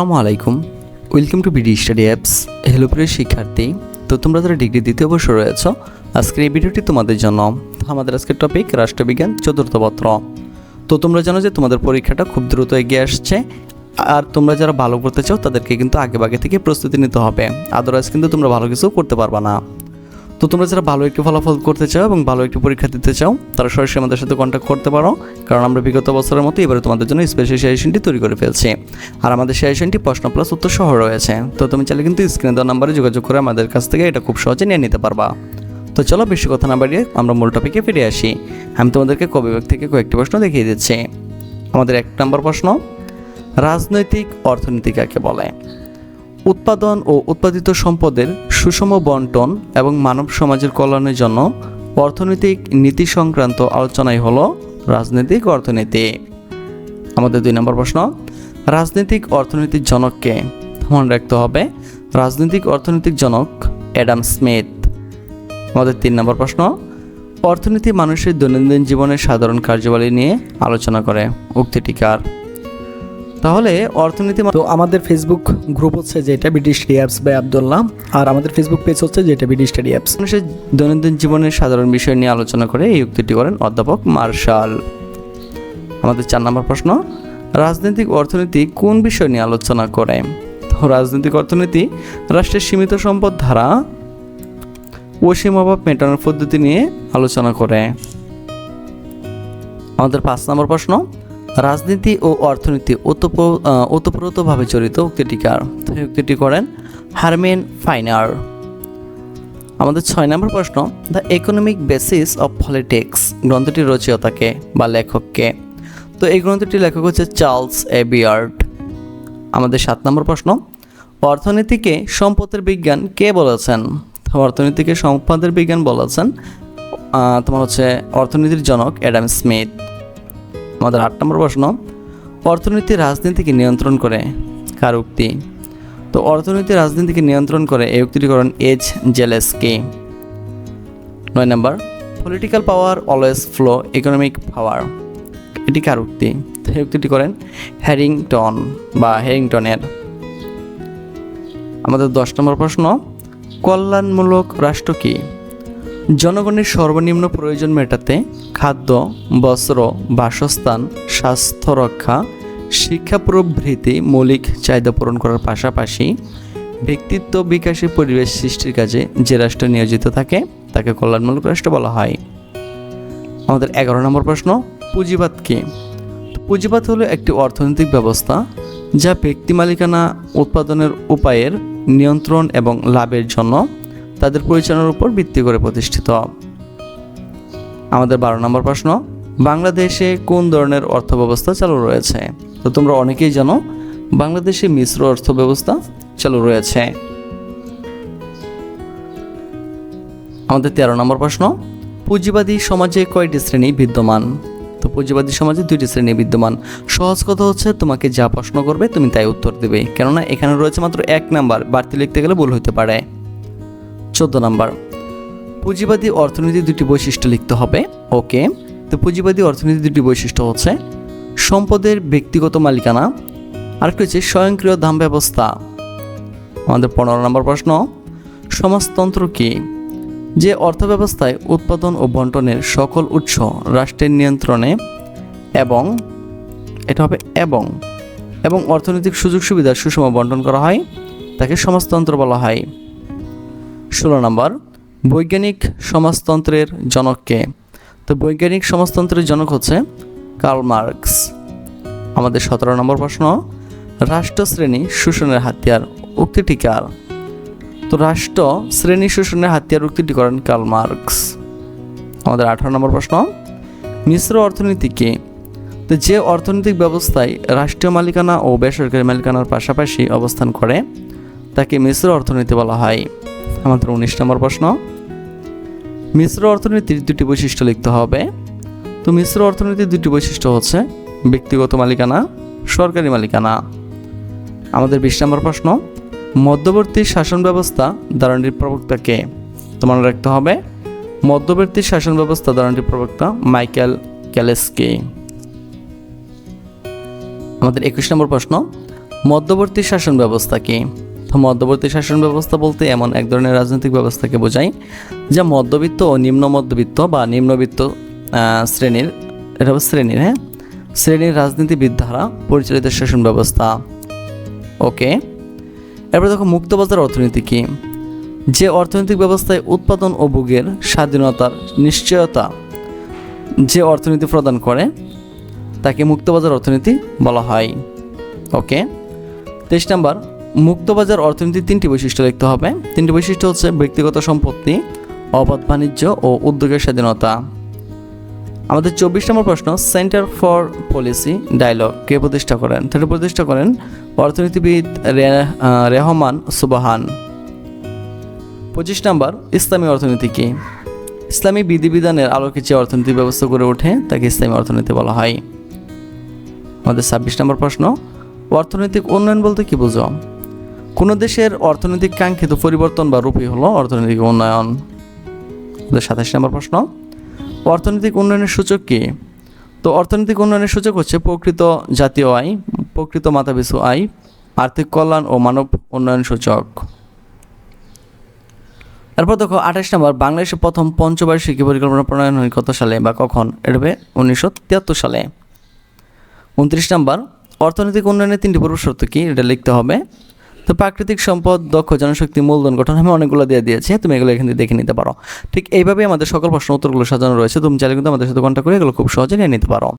আসসালামু আলাইকুম। Welcome to BD study apps hello প্রিয় শিক্ষার্থী। তো তোমরা যারা ডিগ্রি দ্বিতীয় বর্ষ রয়েছ, আজকের এই ভিডিওটি তোমাদের জন্য। আমাদের আজকের টপিক রাষ্ট্রবিজ্ঞান চতুর্থ পত্র। তো তোমরা জানো যে তোমাদের পরীক্ষাটা খুব দ্রুত এগিয়ে আসছে। আর তোমরা যারা ভালো করতে চাও, তাদেরকে কিন্তু আগে আগে থেকে প্রস্তুতি নিতে হবে। আদারওয়াইজ কিন্তু তোমরা ভালো কিছু করতে পারবা না। তো তোমরা যারা ভালো একটি ফলাফল করতে চাও এবং ভালো একটি পরীক্ষা দিতে চাও, তারা সরাসরি আমাদের সাথে কন্ট্যাক্ট করতে পারো, কারণ আমরা বিগত বছরের মতো এবারে তোমাদের জন্য স্পেশাল সাজেশনটি তৈরি করে ফেলছি। আর আমাদের সাজেশনটি প্রশ্ন প্লাস উত্তর সহ রয়েছে। তো তুমি চাইলে কিন্তু স্ক্রিনে দেওয়া নাম্বারে যোগাযোগ করে আমাদের কাছ থেকে এটা খুব সহজে নিয়ে নিতে পারবা। তো চলো বেশি কথা না বাড়িয়ে আমরা মূল টপিকে ফিরে আসি। আমি তোমাদেরকে কবিভাগ থেকে কয়েকটি প্রশ্ন দেখিয়ে দিচ্ছি। আমাদের এক নম্বর প্রশ্ন, রাজনৈতিক অর্থনীতি কাকে বলে? উৎপাদন ও উৎপাদিত সম্পদের সুষম বন্টন এবং মানব সমাজের কল্যাণের জন্য অর্থনৈতিক নীতি সংক্রান্ত আলোচনাই হলো রাজনৈতিক অর্থনীতি। আমাদের দুই নম্বর প্রশ্ন, রাজনৈতিক অর্থনীতির জনককে মনে রাখতে হবে, রাজনৈতিক অর্থনৈতিক জনক অ্যাডাম স্মিথ। আমাদের তিন নম্বর প্রশ্ন, অর্থনীতি মানুষের দৈনন্দিন জীবনের সাধারণ কার্যাবলী নিয়ে আলোচনা করে। উক্তিটি কার? তাহলে অর্থনীতি তো আমাদের ফেসবুক গ্রুপ হচ্ছে যেটা BD study apps by Abdullah আর আমাদের ফেসবুক পেজ হচ্ছে যেটা বিডি স্টাডি অ্যাপস মানুষের দৈনন্দিন জীবনের সাধারণ বিষয় নিয়ে আলোচনা করে এই উক্তিটি করেন অধ্যাপক মার্শাল। আমাদের চার নম্বর প্রশ্ন রাজনৈতিক অর্থনীতি কোন বিষয় নিয়ে আলোচনা করে? তো রাজনৈতিক অর্থনীতি রাষ্ট্রের সীমিত সম্পদ ধারা অসীম অভাব মেটানোর পদ্ধতি নিয়ে আলোচনা করে। আমাদের পাঁচ নম্বর প্রশ্ন রাজনীতি ও অর্থনীতি ওতপ্রো- ওতপ্রোতভাবে জড়িত উক্তিটিকার উক্তিটি করেন হারমেন ফাইনার। আমাদের ছয় নম্বর প্রশ্ন, the economic basis of politics গ্রন্থটির রচয়িতাকে বা লেখককে। তো এই গ্রন্থটির লেখক হচ্ছে চার্লস এ বিয়ার্ড আমাদের সাত নম্বর প্রশ্ন, অর্থনীতিকে সম্পদের বিজ্ঞান কে বলেছেন? অর্থনীতিকে সম্পদের বিজ্ঞান বলেছেন তোমার হচ্ছে অর্থনীতির জনক অ্যাডাম স্মিথ। আমাদের আট নম্বর প্রশ্ন, অর্থনীতি রাজনীতিকে নিয়ন্ত্রণ করে কার উক্তি? তো অর্থনীতি রাজনীতিকে নিয়ন্ত্রণ করে এই উক্তিটি করেন এইচ জেলেসকি নয় নম্বর political power always flow economic power এটি কার উক্তি? এই উক্তিটি করেন হ্যারিংটন বা হ্যারিংটনের। আমাদের দশ নম্বর প্রশ্ন, কল্যাণমূলক রাষ্ট্র কি? জনগণের সর্বনিম্ন প্রয়োজন মেটাতে খাদ্য, বস্ত্র, বাসস্থান, স্বাস্থ্য রক্ষা শিক্ষা প্রভৃতি মৌলিক চাহিদা পূরণ করার পাশাপাশি ব্যক্তিত্ব বিকাশে পরিবেশ সৃষ্টির কাজে যে রাষ্ট্র নিয়োজিত থাকে, তাকে কল্যাণমূলক রাষ্ট্র বলা হয়। আমাদের এগারো নম্বর প্রশ্ন, পুঁজিবাদ কি? পুঁজিবাদ হলো একটি অর্থনৈতিক ব্যবস্থা যা ব্যক্তি মালিকানা, উৎপাদনের উপায়ের নিয়ন্ত্রণ এবং লাভের জন্য তাদের পরিচালনার উপর ভিত্তি করে প্রতিষ্ঠিত। আমাদের বারো নম্বর প্রশ্ন, বাংলাদেশে কোন ধরনের অর্থ ব্যবস্থা চালু রয়েছে? তো তোমরা অনেকেই জানো, বাংলাদেশে মিশ্র অর্থ ব্যবস্থা চালু রয়েছে। আমাদের তেরো নম্বর প্রশ্ন, পুঁজিবাদী সমাজে কয়টি শ্রেণি বিদ্যমান? তো পুঁজিবাদী সমাজে দুইটি শ্রেণি বিদ্যমান। সহজ কথা হচ্ছে, তোমাকে যা প্রশ্ন করবে তুমি তাই উত্তর দেবে। কেননা এখানে রয়েছে মাত্র এক নাম্বার, বাড়তি লিখতে গেলে ভুল হতে পারে। চোদ্দ নাম্বার। পুঁজিবাদী অর্থনীতির দুটি বৈশিষ্ট্য লিখতে হবে। ওকে, তো পুঁজিবাদী অর্থনীতির দুটি বৈশিষ্ট্য হচ্ছে সম্পদের ব্যক্তিগত মালিকানা, আরেকটি হচ্ছে স্বয়ংক্রিয় দাম ব্যবস্থা আমাদের পনেরো নম্বর প্রশ্ন, সমাজতন্ত্র কি? যে অর্থব্যবস্থায় উৎপাদন ও বন্টনের সকল উৎস রাষ্ট্রের নিয়ন্ত্রণে এবং, এটা হবে এবং এবং অর্থনৈতিক সুযোগ সুবিধার সুষম বন্টন করা হয়, তাকে সমাজতন্ত্র বলা হয়। ষোলো নম্বর, বৈজ্ঞানিক সমাজতন্ত্রের জনককে তো বৈজ্ঞানিক সমাজতন্ত্রের জনক হচ্ছে কার্ল মার্কস। আমাদের সতেরো নম্বর প্রশ্ন রাষ্ট্র শ্রেণি শোষণের হাতিয়ার উক্তিটি কার? তো রাষ্ট্র শ্রেণি শোষণের হাতিয়ার উক্তিটি করেন কার্ল মার্কস। আমাদের আঠারো নম্বর প্রশ্ন, মিশ্র অর্থনীতি কি? তো যে অর্থনৈতিক ব্যবস্থায় রাষ্ট্রীয় মালিকানা ও বেসরকারি মালিকানার পাশাপাশি অবস্থান করে, তাকে মিশ্র অর্থনীতি বলা হয়। আমাদের উনিশ নম্বর প্রশ্ন। মিশ্র অর্থনীতির দুটি বৈশিষ্ট্য লিখতে হবে। তো মিশ্র অর্থনীতির দুটি বৈশিষ্ট্য হচ্ছে ব্যক্তিগত মালিকানা, সরকারি মালিকানা। আমাদের বিশ নম্বর প্রশ্ন, মধ্যবর্তী শাসন ব্যবস্থা ধারণটির প্রবক্তা কে? তো মনে রাখতে হবে, মধ্যবর্তী শাসন ব্যবস্থা ধারণটির প্রবক্তা মাইকেল ক্যালেসকে। আমাদের একুশ নম্বর প্রশ্ন, মধ্যবর্তী শাসন ব্যবস্থা কি? মধ্যবর্তী শাসন ব্যবস্থা বলতে এমন এক ধরনের রাজনৈতিক ব্যবস্থাকে বোঝায়, যা মধ্যবিত্ত ও নিম্ন মধ্যবিত্ত বা নিম্নবিত্ত শ্রেণির, এটা শ্রেণির হ্যাঁ? শ্রেণির রাজনীতিবিদ দ্বারা পরিচালিত শাসন ব্যবস্থা। ওকে। এরপর দেখো মুক্তবাজার অর্থনীতি কি? যে অর্থনৈতিক ব্যবস্থায় উৎপাদন ও ভোগের স্বাধীনতার নিশ্চয়তা যে অর্থনীতি প্রদান করে, তাকে মুক্তবাজার অর্থনীতি বলা হয়। ওকে। তেইশ নাম্বার মুক্তবাজার অর্থনীতির তিনটি বৈশিষ্ট্য লিখতে হবে। তিনটি বৈশিষ্ট্য হচ্ছে ব্যক্তিগত সম্পত্তি, অবাধ বাণিজ্য ও উদ্যোগের স্বাধীনতা। আমাদের চব্বিশ নম্বর প্রশ্ন সেন্টার ফর পলিসি ডায়লগ কে প্রতিষ্ঠা করেন? সেটা প্রতিষ্ঠা করেন অর্থনীতিবিদ রেহমান সুবাহান। পঁচিশ নম্বর, ইসলামী অর্থনীতি কি? ইসলামী বিধিবিধানের আলোকে যে অর্থনীতি ব্যবস্থা গড়ে ওঠে, তাকে ইসলামী অর্থনীতি বলা হয়। আমাদের ছাব্বিশ নম্বর প্রশ্ন, অর্থনৈতিক উন্নয়ন বলতে কি বুঝো? কোনো দেশের অর্থনৈতিক কাঙ্ক্ষিত পরিবর্তন বা রূপই হলো অর্থনৈতিক উন্নয়ন। সাতাশ নম্বর প্রশ্ন, অর্থনৈতিক উন্নয়নের সূচক কি? তো অর্থনৈতিক উন্নয়নের সূচক হচ্ছে প্রকৃত জাতীয় আয়, প্রকৃত মাথাপিছু আয়, আর্থিক কল্যাণ ও মানব উন্নয়ন সূচক। এরপর দেখো, আঠাশ নম্বর বাংলাদেশের প্রথম পঞ্চবার্ষিকী পরিকল্পনা প্রণয়ন হয় কত সালে বা কখন? এটা উনিশশো তিয়াত্তর সালে। উনত্রিশ নাম্বার, অর্থনৈতিক উন্নয়নের তিনটি পূর্ব শর্ত কি? এটা লিখতে হবে। তো প্রাকৃতিক সম্পদ, দক্ষ জনশক্তি, মূলধন গঠন, আমি অনেকগুলো দিয়ে দিয়েছি। তুমি এগুলো এখান থেকে দেখে নিতে পারো। ঠিক এইভাবে আমাদের সকল প্রশ্ন উত্তরগুলো সাজানো রয়েছে। তুমি চাইলে কিন্তু আমাদের সাথে কন্ট্যাক্ট করে এগুলো খুব সহজে নিয়ে নিতে পারো।